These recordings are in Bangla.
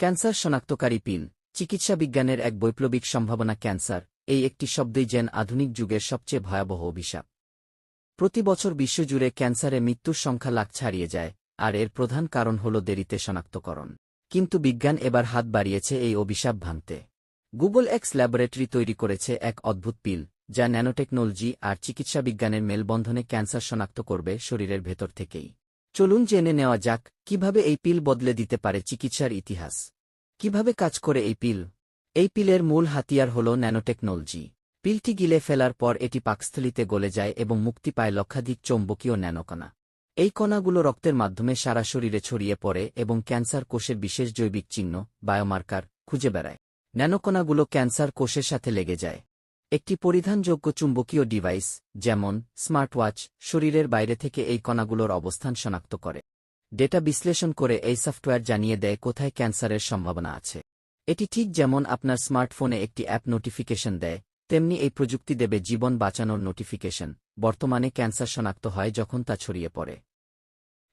ক্যান্সার শনাক্তকারী পিল চিকিৎসা বিজ্ঞানের এক বৈপ্লবিক সম্ভাবনা ক্যান্সার, এই একটি শব্দই যেন আধুনিক যুগের সবচেয়ে ভয়াবহ অভিশাপ। প্রতি বছর বিশ্বজুড়ে ক্যান্সারে মৃত্যুর সংখ্যা লাখ ছাড়িয়ে যায়, আর এর প্রধান কারণ হল দেরিতে শনাক্তকরণ। কিন্তু বিজ্ঞান এবার হাত বাড়িয়েছে এই অভিশাপ ভাঙতে। গুগল এক্স ল্যাবরেটরি তৈরি করেছে এক অদ্ভুত পিল যা ন্যানোটেকনোলজি আর চিকিৎসা বিজ্ঞানের মেলবন্ধনে ক্যান্সার শনাক্ত করবে শরীরের ভেতর থেকেই। চলুন জেনে নেওয়া যাক, কীভাবে এই পিল বদলে দিতে পারে চিকিৎসার ইতিহাস। কীভাবে কাজ করে এই পিল? এই পিলের মূল হাতিয়ার হল ন্যানোটেকনোলজি। পিলটি গিলে ফেলার পর এটি পাকস্থলিতে গলে যায় এবং মুক্তি পায় লক্ষাধিক চৌম্বকীয় ন্যানোকণা। এই কণাগুলো রক্তের মাধ্যমে সারা শরীরে ছড়িয়ে পড়ে এবং ক্যান্সার কোষের বিশেষ জৈবিক চিহ্ন, বায়োমার্কার, খুঁজে বেড়ায়। ন্যানোকণাগুলো ক্যান্সার কোষের সাথে লেগে যায়। একটি পরিধানযোগ্য চুম্বকীয় ডিভাইস, যেমন স্মার্টওয়াচ, শরীরের বাইরে থেকে এই কণাগুলোর অবস্থান শনাক্ত করে। ডেটা বিশ্লেষণ করে এই সফটওয়্যার জানিয়ে দেয় কোথায় ক্যান্সারের সম্ভাবনা আছে। এটি ঠিক যেমন আপনার স্মার্টফোনে একটি অ্যাপ নোটিফিকেশন দেয়, তেমনি এই প্রযুক্তি দেবে জীবন বাঁচানোর নোটিফিকেশন, বর্তমানে ক্যান্সার শনাক্ত হয় যখন তা ছড়িয়ে পড়ে।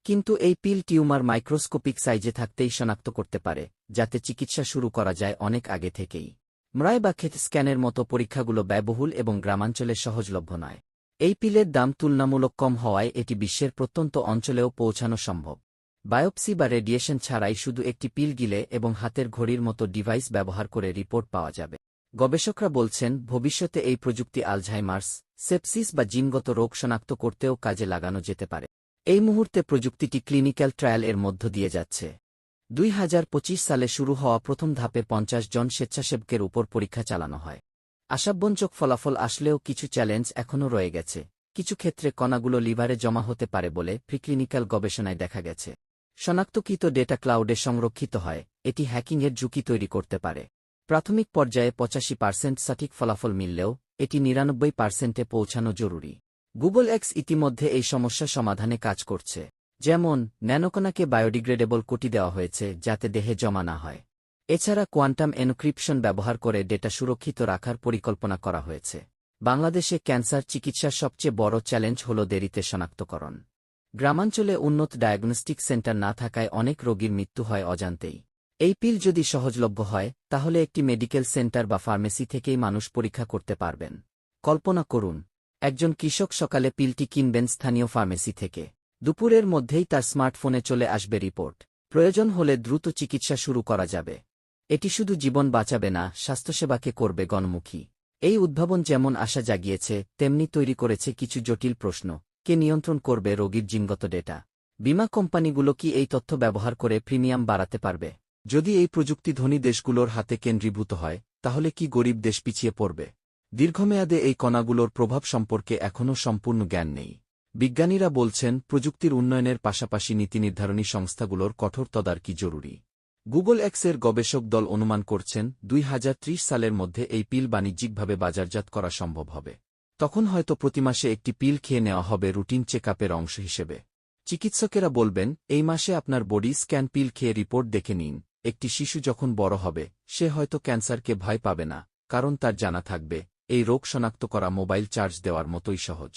কিন্তু এই পিল টিউমার মাইক্রোস্কোপিক সাইজে থাকতেই শনাক্ত করতে পারে, যাতে চিকিৎসা শুরু করা যায় অনেক আগে থেকেই। ম্রাই বা ক্ষেত স্ক্যানের মতো পরীক্ষাগুলো ব্যয়বহুল এবং গ্রামাঞ্চলে সহজলভ্য নয়। এই পিলের দাম তুলনামূলক কম হওয়ায় এটি বিশ্বের প্রত্যন্ত অঞ্চলেও পৌঁছানো সম্ভব। বায়োপসি বা রেডিয়েশন ছাড়াই শুধু একটি পিল গিলে এবং হাতের ঘড়ির মতো ডিভাইস ব্যবহার করে রিপোর্ট পাওয়া যাবে। গবেষকরা বলছেন, ভবিষ্যতে এই প্রযুক্তি আলঝাইমার্স, সেপসিস বা জিনগত রোগ শনাক্ত করতেও কাজে লাগানো যেতে পারে। এই মুহূর্তে প্রযুক্তিটি ক্লিনিক্যাল ট্রায়াল এর মধ্য দিয়ে যাচ্ছে। দুই হাজার পঁচিশ সালে শুরু হওয়া প্রথম ধাপে পঞ্চাশ জন স্বেচ্ছাসেবকের উপর পরীক্ষা চালানো হয়। আশাব্যঞ্জক ফলাফল আসলেও কিছু চ্যালেঞ্জ এখনও রয়ে গেছে। কিছু ক্ষেত্রে কণাগুলো লিভারে জমা হতে পারে বলে প্রিক্লিনিক্যাল গবেষণায় দেখা গেছে। শনাক্তকৃত ডেটা ক্লাউডে সংরক্ষিত হয়, এটি হ্যাকিংয়ের ঝুঁকি তৈরি করতে পারে। প্রাথমিক পর্যায়ে পঁচাশি পার্সেন্ট সঠিক ফলাফল মিললেও, এটি নিরানব্বই পার্সেন্টে পৌঁছানো জরুরি। গুগল এক্স ইতিমধ্যে এই সমস্যা সমাধানে কাজ করছে। যেমন ন্যানোকোনাকে বায়োডিগ্রেডেবল কোটি দেওয়া হয়েছে, যাতে দেহে জমা না হয়। এছাড়া কোয়ান্টাম এনক্রিপশন ব্যবহার করে ডেটা সুরক্ষিত রাখার পরিকল্পনা করা হয়েছে। বাংলাদেশে ক্যান্সার চিকিৎসার সবচেয়ে বড় চ্যালেঞ্জ হল দেরিতে শনাক্তকরণ। গ্রামাঞ্চলে উন্নত ডায়াগনস্টিক সেন্টার না থাকায় অনেক রোগীর মৃত্যু হয় অজান্তেই। এই পিল যদি সহজলভ্য হয়, তাহলে একটি মেডিকেল সেন্টার বা ফার্মেসি থেকেই মানুষ পরীক্ষা করতে পারবেন। কল্পনা করুন, একজন কৃষক সকালে পিলটি কিনবেন স্থানীয় ফার্মেসি থেকে। দুপুরের মধ্যেই তার স্মার্টফোনে চলে আসবে রিপোর্ট। প্রয়োজন হলে দ্রুত চিকিৎসা শুরু করা যাবে। এটি শুধু জীবন বাঁচাবে না, স্বাস্থ্যসেবাকে করবে গণমুখী। এই উদ্ভাবন যেমন আশা জাগিয়েছে, তেমনি তৈরি করেছে কিছু জটিল প্রশ্ন। কে নিয়ন্ত্রণ করবে রোগীর জিনগত ডেটা? বিমা কোম্পানিগুলো কি এই তথ্য ব্যবহার করে প্রিমিয়াম বাড়াতে পারবে? যদি এই প্রযুক্তি ধনী দেশগুলোর হাতে কেন্দ্রীভূত হয়, তাহলে কি গরিব দেশ পিছিয়ে পড়বে? দীর্ঘমেয়াদে এই কণাগুলোর প্রভাব সম্পর্কে এখনও সম্পূর্ণ জ্ঞান নেই। বিজ্ঞানীরা বলছেন, প্রযুক্তির উন্নয়নের পাশাপাশি নীতি নির্ধারণী সংস্থাগুলোর কঠোর তদারকি জরুরি। গুগল এক্সের গবেষক দল অনুমান করছেন, দুই হাজার ত্রিশ সালের মধ্যে এই পিল বাণিজ্যিকভাবে বাজারজাত করা সম্ভব হবে। তখন হয়তো প্রতি মাসে একটি পিল খেয়ে নেওয়া হবে রুটিন চেক অংশ হিসেবে। চিকিৎসকেরা বলবেন, এই মাসে আপনার বডি স্ক্যান পিল খেয়ে রিপোর্ট দেখে নিন। একটি শিশু যখন বড় হবে, সে হয়তো ক্যান্সারকে ভয় পাবে না, কারণ তার জানা থাকবে, এই রোগ শনাক্ত করা মোবাইল চার্জ দেওয়ার মতোই সহজ।